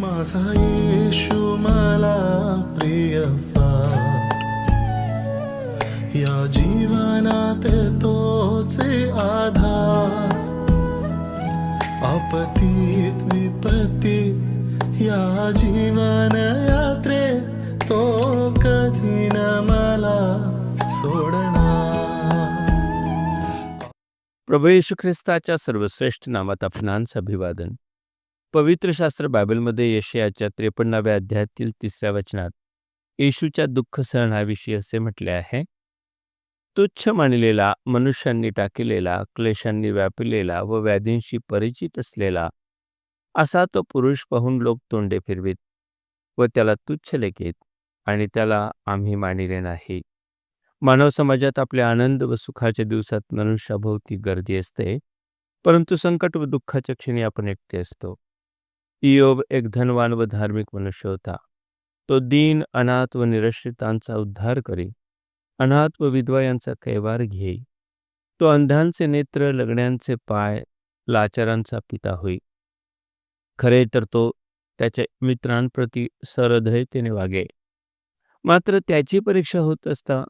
माझा येशू मला प्रिय फार या जीवनात तोचे आधार. अपतीत विपत्तीत या जीवन यात्रे तो कधी न मला सोडणार. प्रभू येशू ख्रिस्ताच्या सर्वश्रेष्ठ नामात आपणांचं अभिवादन. पवित्र शास्त्र बायबलमध्ये यशयाच्या त्रेपन्नाव्या अध्यायातील तिसऱ्या वचनात येशूच्या दुःख सहनाविषयी असे म्हटले आहे. तुच्छ मानलेला मनुष्यांनी टाकलेला क्लेशांनी व्यापलेला व व्याधींशी परिचित असलेला असा तो पुरुष पाहून लोक तोंडे फिरवीत व त्याला तुच्छ लेखीत आणि त्याला आम्ही मानिले नाही. मानव समाजात आपल्या आनंद व सुखाच्या दिवसात मनुष्याभोवती गर्दी असते परंतु संकट व दुःखाच्या क्षणी आपण एकटे असतो. इयोब एक धनवान व धार्मिक मनुष्य होता. तो दीन अनाथ व निरश्रितांचा उद्धार करी. अनाथ व विधवा यांचा कैवार घेई. तो अंधांचे नेत्र लग्ण्यांचे पाय लाचारांचा पिता होई. खरे तर तो त्याच्या मित्रांप्रती सरधयतेने वागे मात्र त्याची परीक्षा होत असता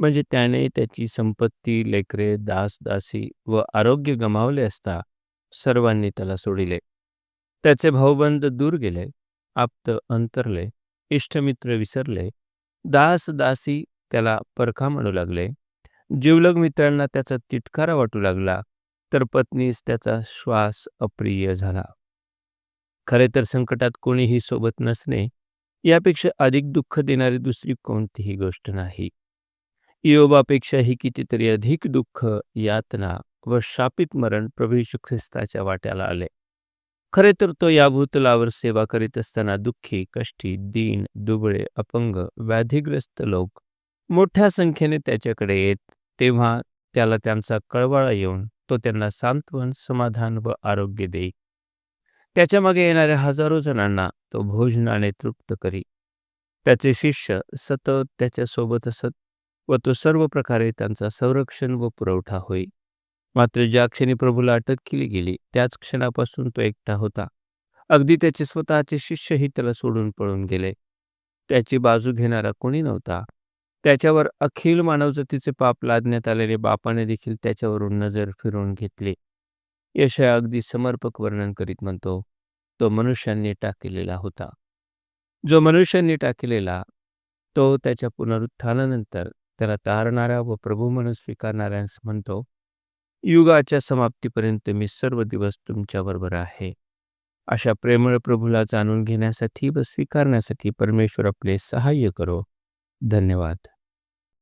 म्हणजे त्याने त्याची संपत्ती लेकरे दास दासी व आरोग्य गमावले असता सर्वांनी त्याला सोडिले. त्याचे भाऊबंद दूर गेले आप्त अंतरले इष्टमित्र विसरले. दास दासी त्याला परखा म्हणू लागले. जीवलग मित्रांना त्याचा तिटकारा वाटू लागला तर पत्नीस त्याचा श्वास अप्रिय झाला. खरे तर संकटात कोणीही सोबत नसणे यापेक्षा अधिक दुःख देणारी दुसरी कोणतीही गोष्ट नाही. इयोबापेक्षाही कितीतरी अधिक दुःख यातना व शापित मरण प्रभू ख्रिस्ताच्या वाट्याला आले. खरे तर तो या भूतलावर सेवा करीत असताना दुःखी कष्टी दीन दुबळे अपंग व्याधीग्रस्त लोक मोठ्या संख्येने त्याच्याकडे येत तेव्हा त्याला त्यांचा कळवाळा येऊन तो त्यांना सांत्वन समाधान व आरोग्य देई. त्याच्यामागे येणाऱ्या हजारो जणांना तो भोजनाने तृप्त करी. त्याचे शिष्य सतत त्याच्यासोबत असत व तो सर्व प्रकारे त्यांचा संरक्षण व पुरवठा होई. मात्र ज्या क्षणी प्रभूला अटक केली गेली त्याच क्षणापासून तो एकटा होता. अगदी त्याचे स्वतःचे शिष्यही त्याला सोडून पळून गेले. त्याची बाजू घेणारा कोणी नव्हता. त्याच्यावर अखिल मानवजातीचे पाप लादण्यात आलेले बापाने देखील त्याच्यावरून नजर फिरवून घेतली. यशया अगदी समर्पक वर्णन करीत म्हणतो तो मनुष्यांनी टाकलेला होता. जो मनुष्यांनी टाकलेला तो त्याच्या पुनरुत्थानानंतर त्याला तारणाऱ्या व प्रभू म्हणून स्वीकारणाऱ्यांस म्हणतो युगाच्या समाप्तीपर्यंत मी सर्व दिवस तुमच्याबरोबर आहे. अशा प्रेमळ प्रभूला जाणून घेण्यासाठी व स्वीकारण्यासाठी परमेश्वर आपले सहाय्य करो. धन्यवाद.